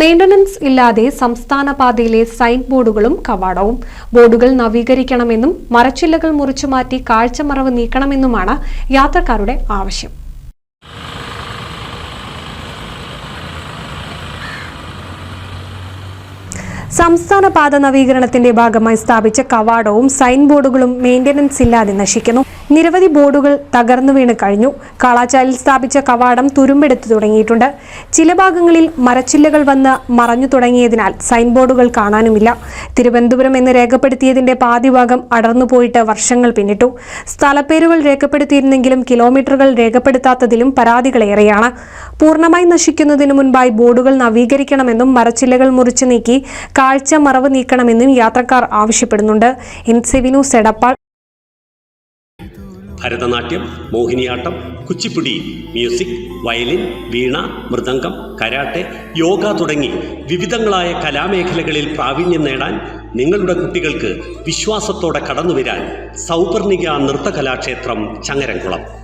Maintenance ഇല്ലാതെ സംസ്ഥാന പാതയിലെ സൈൻ ബോർഡുകളും കവാടവും. ബോർഡുകൾ നവീകരിക്കണമെന്നും മരച്ചില്ലകൾ മുറിച്ചു മാറ്റി കാഴ്ചമറവ് നീക്കണമെന്നുമാണ് യാത്രക്കാരുടെ ആവശ്യം. സംസ്ഥാന പാത നവീകരണത്തിന്റെ ഭാഗമായി സ്ഥാപിച്ച കവാടവും സൈൻ ബോർഡുകളും മെയിന്റനൻസ് ഇല്ലാതെ നശിക്കുന്നു. നിരവധി ബോർഡുകൾ തകർന്നു വീണ് കഴിഞ്ഞു. കാളാച്ചാലിൽ സ്ഥാപിച്ച കവാടം തുരുമ്പെടുത്തു തുടങ്ങിയിട്ടുണ്ട്. ചില ഭാഗങ്ങളിൽ മരച്ചില്ലകൾ വന്ന് മറഞ്ഞു തുടങ്ങിയതിനാൽ സൈൻ ബോർഡുകൾ കാണാനുമില്ല. തിരുവനന്തപുരം എന്ന് രേഖപ്പെടുത്തിയതിന്റെ പാതി ഭാഗം അടർന്നു പോയിട്ട് വർഷങ്ങൾ പിന്നിട്ടു. സ്ഥലപ്പേരുകൾ രേഖപ്പെടുത്തിയിരുന്നെങ്കിലും കിലോമീറ്ററുകൾ രേഖപ്പെടുത്താത്തതിലും പരാതികളേറെയാണ് പൂർണമായി നശിക്കുന്നതിന് മുൻപായി ബോർഡുകൾ നവീകരിക്കണമെന്നും മരച്ചില്ലകൾ മുറിച്ചു നീക്കി കാഴ്ച മറവ് നീക്കണമെന്നും യാത്രക്കാർ ആവശ്യപ്പെടുന്നുണ്ട്. എൻ സെവിനു Bharatanatyam Mohiniyattam Kuchipudi music violin veena mridangam karate yoga തുടങ്ങി വിവിധങ്ങളായ കലാമേഖലകളിൽ പ്രാവീണ്യം നേടാൻ നിങ്ങളുടെ കുട്ടികൾക്ക് വിശ്വാസത്തോടെ കടന്നുവരാൻ സൗപർണിക നൃത്തകലാക്ഷേത്രം ചങ്ങരംകുളം.